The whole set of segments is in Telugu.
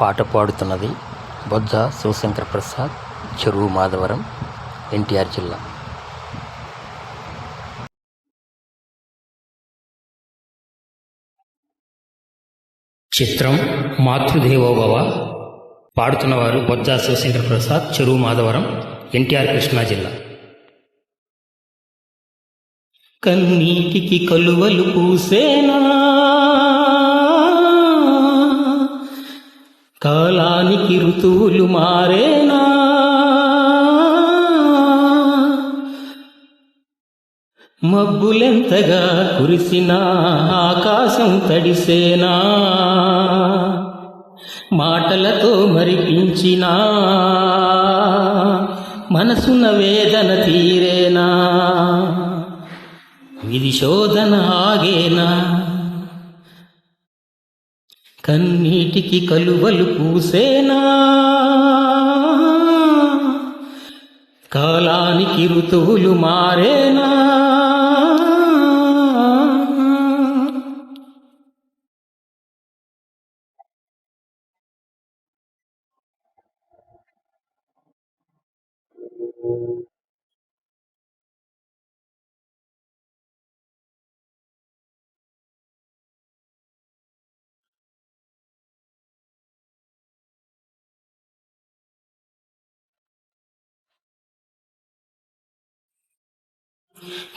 పాట పాడుతున్నది బొజ్జ శివశంకర ప్రసాద్ చెరువు మాధవరం ఎన్టీఆర్ జిల్లా. చిత్రం మాతృదేవోభవ పాడుతున్నవారు బొజ్జ శివశంకర ప్రసాద్ చెరువు మాధవరం ఎన్టీఆర్ కృష్ణా జిల్లా. కన్నీటికి కలువలు పూసేనా? కాలానికి ఋతువులు మారేనా? మబ్బులెంతగా కురిసినా ఆకాశం తడిసేనా? మాటలతో మరిపించినా మనసున వేదన తీరేనా? విధి శోధన ఆగేనా? కన్నీటికి కలువలు పూసేనా? కాలానికి ఋతువులు మారేనా?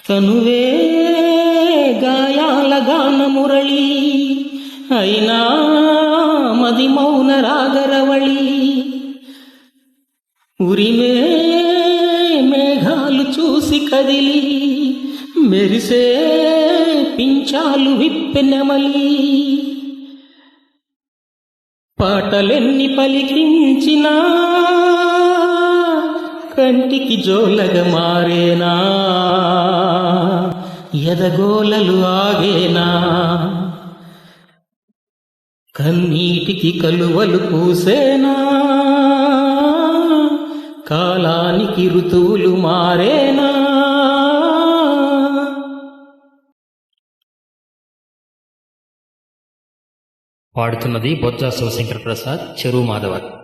తనువే గాయాల గాన మురళి అయినా మది మౌన రాగరవళి. ఉరిమే మేఘాలు చూసి కదిలి మెరిసే పించాలు విప్పెనెమలి పాటలెన్ని పలికించినా కంటికి జోలగ మారేనా? ఎదగోలలు ఆగేనా? కన్నీటికి కలువలు పూసేనా? కాలానికి ఋతువులు మారేనా? పాడుతున్నది బొత్స శివశంకర ప్రసాద్ చెరువు మాధవర్.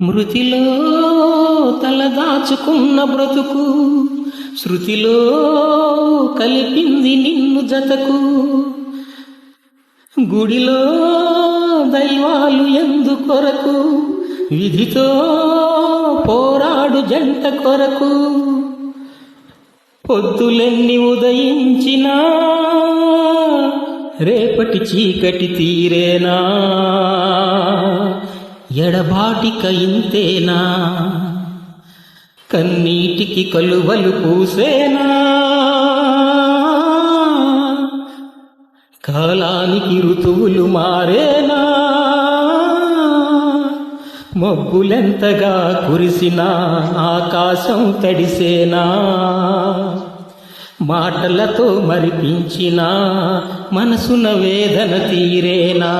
మృతిలో తలదాచుకున్న బ్రతుకు శృతిలో కలిపింది నిన్ను జతకు. గుడిలో దైవాలు ఎందు కొరకు విధితో పోరాడు జంట కొరకు. పొద్దులెన్ని ఉదయించినా రేపటి చీకటి తీరేనా? ఎడబాటిక ఇంతేనా కన్నీటికి కలువలు పూసేనా? కాలానికి ఋతువులు మారేనా? మబ్బులెంతగా కురిసినా ఆకాశం తడిసేనా? మాటలతో మరిపించినా మనసున వేదన తీరేనా?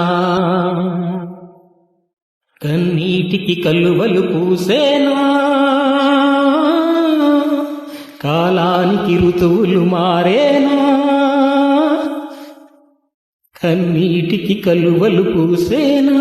కన్నీటికి కలువలు పూసేనా? కాలానికి ఋతువులు మారేనా? కన్నీటికి కలువలు పూసేనా?